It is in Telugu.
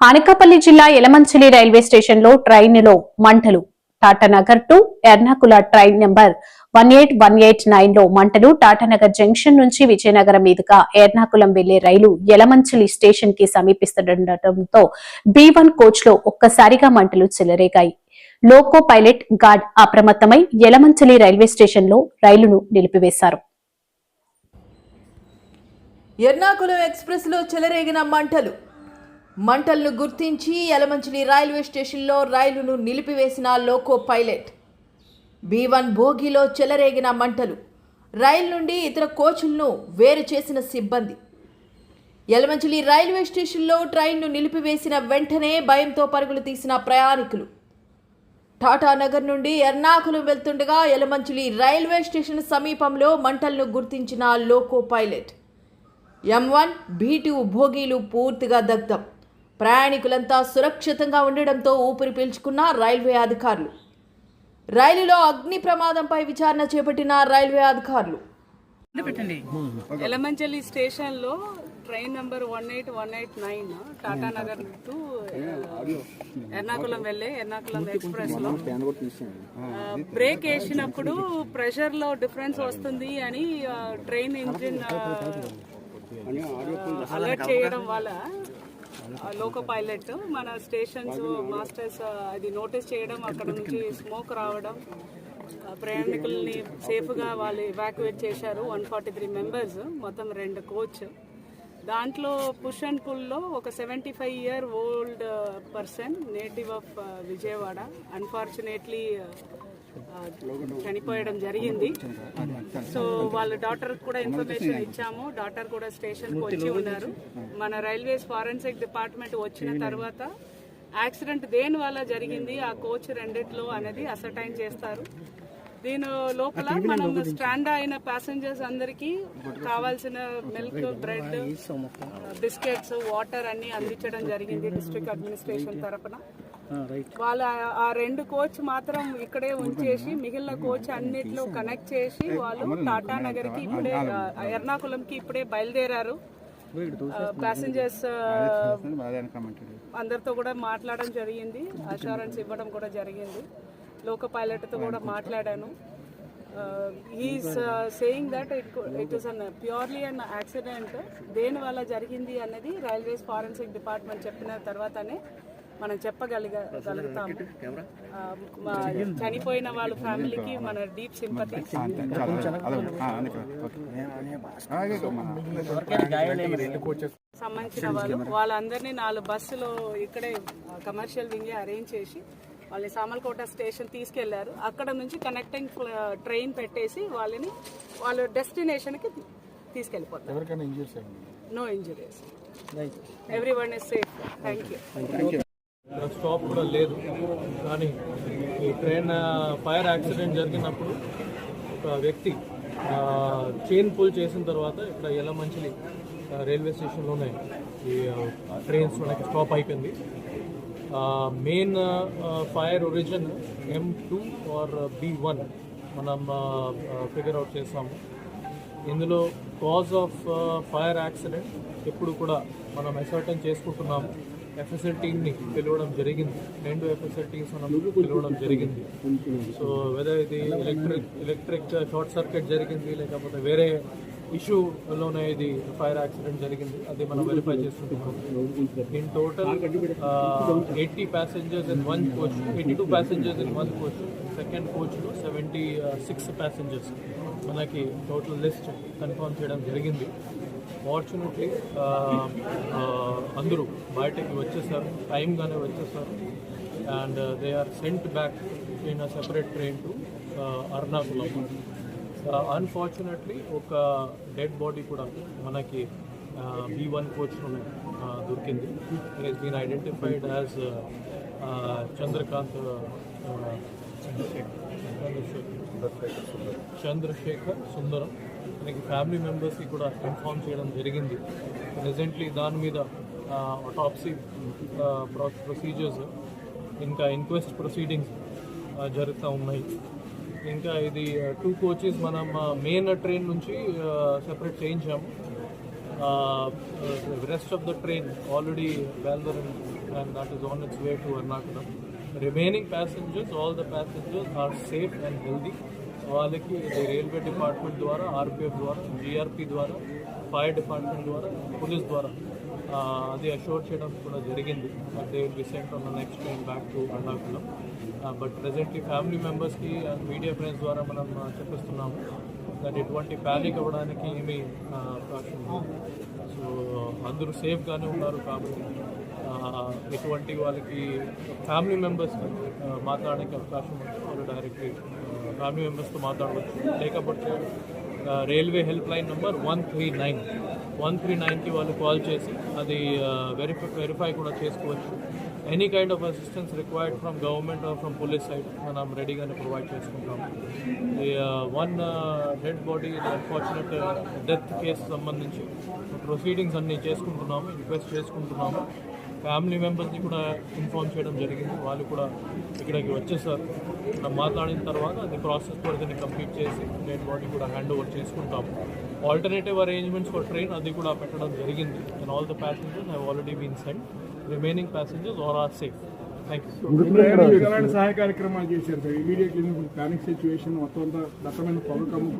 అనకాపల్లి జిల్లా ఎలమంచిలి రైల్వే స్టేషన్లో ట్రైన్లో మంటలు Tatanagar to Ernakulam train number one eight one eight నైన్లో మంటలు టాటానగర్ జంక్షన్ నుంచి విజయనగరం మీదుగా ఎర్నాకులం వెళ్ళే రైలు ఎలమంచిలి స్టేషన్కి సమీపిస్తుండటంతో బి వన్ కోచ్లో ఒక్కసారిగా మంటలు చెలరేగాయి. లోకో పైలట్ గార్డ్ అప్రమత్తమై ఎలమంచిలి రైల్వే స్టేషన్లో రైలును నిలిపివేశారు. ఎర్నాకుళం ఎక్స్ప్రెస్లో చెలరేగిన మంటలు. మంటలను గుర్తించి యలమంచిలి రైల్వే స్టేషన్లో రైలును నిలిపివేసిన లోకో పైలట్. బి వన్ భోగిలో చెలరేగిన మంటలు. రైలు నుండి ఇతర కోచ్లను వేరు చేసిన సిబ్బంది. యలమంచిలి రైల్వే స్టేషన్లో ట్రైన్ను నిలిపివేసిన వెంటనే భయంతో పరుగులు తీసిన ప్రయాణికులు. టాటానగర్ నుండి ఎర్నాకులం వెళ్తుండగా యలమంచిలి రైల్వే స్టేషన్ సమీపంలో మంటలను గుర్తించిన loco pilot. M one B two భోగీలు పూర్తిగా దగ్ధం. ప్రయాణికులంతా సురక్షితంగా ఉండడంతో ఊపిరి పీల్చుకున్న రైల్వే అధికారులు. రైలులో అగ్ని ప్రమాదంపై విచారణ చేపట్టిన రైల్వే అధికారులు. ఎలమంచలి స్టేషన్లో train number one eight one eight nine Tata Nagar to Ernakulam వెళ్ళే ఎర్నాకుళం ఎక్స్ప్రెస్లో బ్రేక్ వేసినప్పుడు ప్రెషర్లో డిఫరెన్స్ వస్తుంది అని ట్రైన్ ఇంజిన్ అలర్ట్ చేయడం వల్ల లోకో పైలట్ మన స్టేషన్స్ మాస్టర్స్ అది నోటీస్ చేయడం అక్కడ నుంచి స్మోక్ రావడం ప్రయాణికుల్ని సేఫ్గా వాళ్ళు ఎవాక్యుయేట్ చేశారు. వన్ ఫార్టీ త్రీ మెంబర్స్ మొత్తం రెండు కోచ్. దాంట్లో పుష్ అండ్ పుల్లో ఒక seventy five year old person native of Vijayawada. Unfortunately చనిపోయడం జరిగింది. సో వాళ్ళ డాటర్ కూడా ఇన్ఫర్మేషన్ ఇచ్చాము. డాటర్ కూడా స్టేషన్కి వచ్చి ఉన్నారు. మన రైల్వేస్ ఫారెన్సిక్ డిపార్ట్మెంట్ వచ్చిన తర్వాత యాక్సిడెంట్ దేని వల్ల జరిగింది ఆ కోచ్ రెండిట్లో అనేది అసర్టైన్ చేస్తారు. దీని లోపల మనం స్టాండ్ అయిన ప్యాసింజర్స్ అందరికీ కావాల్సిన మిల్క్ బ్రెడ్ బిస్కెట్స్ వాటర్ అన్ని అందించడం జరిగింది డిస్ట్రిక్ట్ అడ్మినిస్ట్రేషన్ తరపున. వాళ్ళ ఆ రెండు కోచ్ మాత్రం ఇక్కడే ఉంచేసి మిగిలిన కోచ్ అన్నిట్లో కనెక్ట్ చేసి వాళ్ళు టాటా నగర్కి ఇప్పుడే ఎర్నాకుళంకి ఇప్పుడే బయలుదేరారు. ప్యాసింజర్స్ అందరితో కూడా మాట్లాడడం జరిగింది. అష్యూరెన్స్ ఇవ్వడం కూడా జరిగింది. లోక పైలట్తో కూడా మాట్లాడాను. He's saying that it it is an purely an accident దేని వల్ల జరిగింది అన్నది రైల్వేస్ ఫారెన్సిక్ డిపార్ట్మెంట్ చెప్పిన తర్వాతనే మనం మా చనిపోయిన వాళ్ళ ఫ్యామిలీకి మన డీప్ సింపతి. సంబంధించిన వాళ్ళు వాళ్ళందరినీ నాలుగు బస్సులు ఇక్కడే కమర్షియల్ వింగే అరేంజ్ చేసి వాళ్ళని సామల్కోట స్టేషన్ తీసుకెళ్ళారు. అక్కడ నుంచి కనెక్టింగ్ ట్రైన్ పెట్టేసి వాళ్ళని వాళ్ళ డెస్టినేషన్కి తీసుకెళ్ళిపోతారు. No injuries. Everyone is safe thank you stop కూడా లేదు. కానీ ఈ ట్రైన్ ఫైర్ యాక్సిడెంట్ జరిగినప్పుడు ఒక వ్యక్తి చైన్ పుల్ చేసిన తర్వాత ఇక్కడ ఎల్లమంచిలి రైల్వే స్టేషన్లోనే ఈ ట్రైన్స్ మనకి స్టాప్ అయిపోయింది. Main fire origin M two R B one మనం ఫిగర్ అవుట్ చేసాము. ఇందులో కాజ్ ఆఫ్ ఫైర్ యాక్సిడెంట్ ఎప్పుడు కూడా మనం అసర్టన్ చేసుకుంటున్నాము. ఎఫ్ఎస్ఎల్ టీమ్ని పిలవడం జరిగింది. రెండు ఎఫ్ఎస్ఎల్ టీమ్స్ మనం పిలవడం జరిగింది. సో వెదర్ ఇది ఎలక్ట్రిక్ ఎలక్ట్రిక్ షార్ట్ సర్క్యూట్ జరిగింది లేకపోతే వేరే ఇష్యూలోనే ఇది ఫైర్ యాక్సిడెంట్ జరిగింది. అది మనం verify చేస్తుంటున్నాం. In total eighty passengers in one coach eighty two passengers in one coach second కోచ్లో seventy six passengers మనకి టోటల్ లిస్ట్ కన్ఫర్మ్ చేయడం జరిగింది. ఫార్చునేట్లీ అందరూ బయటకి వచ్చేసారు. టైంగానే వచ్చేసారు. And they are sent back in a separate train to Ernakulam unfortunately ఒక డెడ్ బాడీ కూడా మనకి బీ వన్ కోచ్లోనే దొరికింది. It been identified as Chandrakant Chandrasekhar Sundaram. మనకి ఫ్యామిలీ మెంబర్స్కి కూడా ఇన్ఫార్మ్ చేయడం జరిగింది. ప్రెజెంట్లీ దాని మీద అటాప్సీ ప్రొసీజర్స్ ఇంకా ఇంక్వెస్ట్ ప్రొసీడింగ్స్ జరుగుతూ ఉన్నాయి. ఇంకా ఇది టూ కోచెస్ మనం మెయిన్ ట్రైన్ నుంచి సెపరేట్ చేయించాము rest of the train already welder and that is on its way to way. Remaining passengers, all the passengers are safe and healthy. వాళ్ళకి రైల్వే డిపార్ట్మెంట్ ద్వారా ఆర్పిఎఫ్ ద్వారా జిఆర్పి ద్వారా ఫైర్ డిపార్ట్మెంట్ ద్వారా పోలీస్ ద్వారా ఆ, అది అష్యూర్ చేయడం కూడా జరిగింది. They will be sent on the next time back to Ernakulam but presently family మెంబర్స్కి అండ్ మీడియా ఫ్రెండ్స్ ద్వారా మనం చెప్పిస్తున్నాము దాన్ని ఎటువంటి ప్యానిక్ అవ్వడానికి ఏమీ అవకాశం ఉంది సో అందరూ సేఫ్గానే ఉన్నారు కాబట్టి ఎటువంటి వాళ్ళకి ఫ్యామిలీ మెంబర్స్ మాట్లాడడానికి అవకాశం ఉంది. వాళ్ళు డైరెక్ట్లీ ఫ్యామిలీ మెంబర్స్తో మాట్లాడవచ్చు. లేకపోతే railway help line number one three nine one three నైన్కి వాళ్ళు కాల్ చేసి అది వెరిఫై వెరిఫై కూడా చేసుకోవచ్చు. Any kind of assistance required from government or from police side మనం రెడీగానే ప్రొవైడ్ చేసుకుంటాం. One dead body unfortunate death case సంబంధించి ప్రొసీడింగ్స్ అన్నీ చేసుకుంటున్నాము రిక్వెస్ట్ చేసుకుంటున్నాము. ఫ్యామిలీ మెంబర్స్ని కూడా ఇన్ఫార్మ్ చేయడం జరిగింది. వాళ్ళు కూడా ఇక్కడికి వచ్చేసారు. మనం మాట్లాడిన తర్వాత అది ప్రాసెస్ వరకు కంప్లీట్ చేసి డెడ్ బాడీ కూడా హ్యాండ్ ఓవర్ చేసుకుంటాము. ఆల్టర్నేటివ్ అరేంజ్మెంట్స్ ఫర్ ట్రైన్ అది కూడా పెట్టడం జరిగింది. And all the passengers have already been send remaining passengers are are safe thank you సహాయ కార్యక్రమాలు చేశారు. ఇమీడియట్లీ ప్లానింగ్ సిచ్యువేషన్ మొత్తం అంతా దట్టమైన పొగ కమ్ము